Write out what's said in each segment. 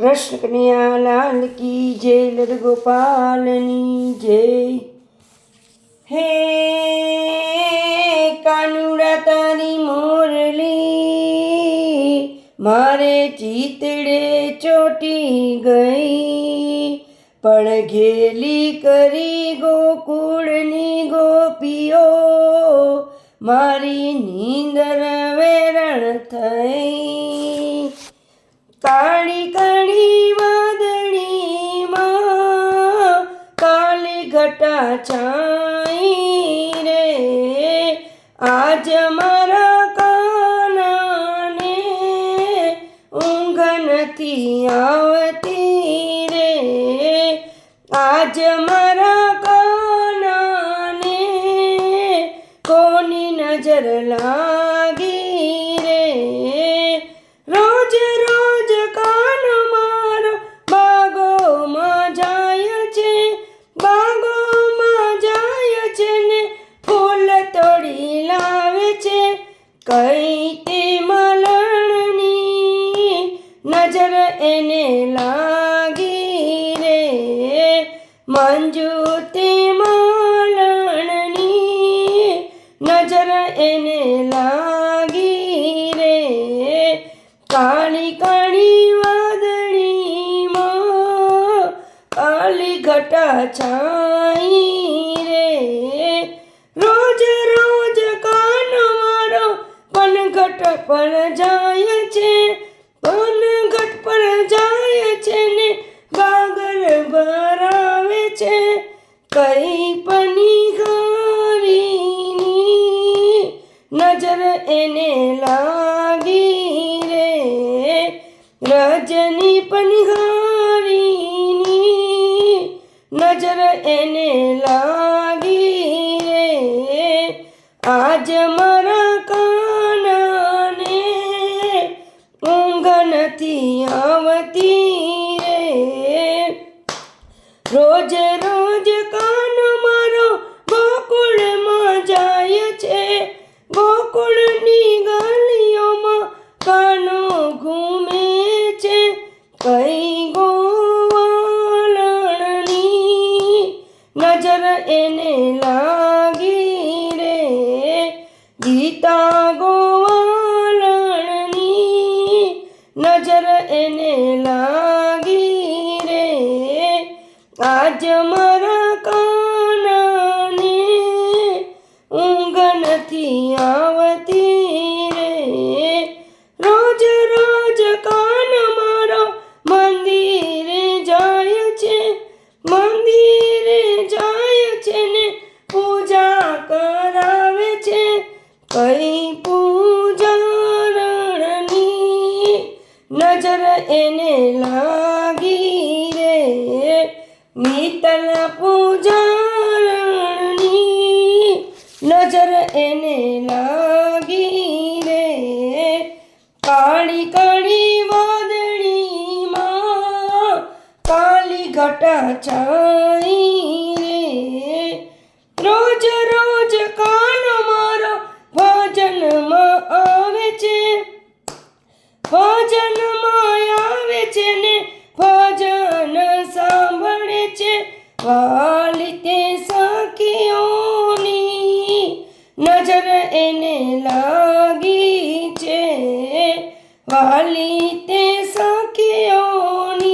કૃષ્ણ કન્યા લાલ કી જય લડ ગોપાલની જય. હે કાનુડા તારી મોરલી, મારે ચિતડે ચોટી ગઈ. પણ ઘેલી કરી ગોકુળની ગોપીઓ, મારી નીંદર વેરણ થઈ. કાળી ઘટા છાઈ રે. આજ મારા કાનાને ઊંઘ નથી આવતી તોડી લાવે છે, કઈ તે મલણની નજર એને લાગી રે. મંજુ તે મલણની નજર એને લાગી રે. કાળી કાળી વાદળીમાં કાલી ઘટા છાઈ પનઘટ પર જાય છે પનઘટ પર જાય છે ને ગાગર ભરાવે છે. કઈ પની ઘરીની નજર એને લાગી રે. રજની પનિહારીની નજર એને લાગી రోజే કઈ પૂજારણની નજર એને લાગી રે. નીતલ પૂજારણની નજર એને લાગી રે. કાળી કાળી વાદળીમાં કાલી ઘટા છાઈ વાલી તે સખીઓની નજર એને લાગી છે. વાલી તે સખીઓની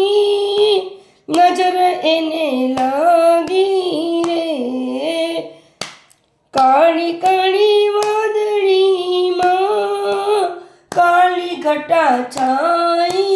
નજર એને લાગી રે કાળી કાળી વાદળીમાં કાળી ઘટા છાઈ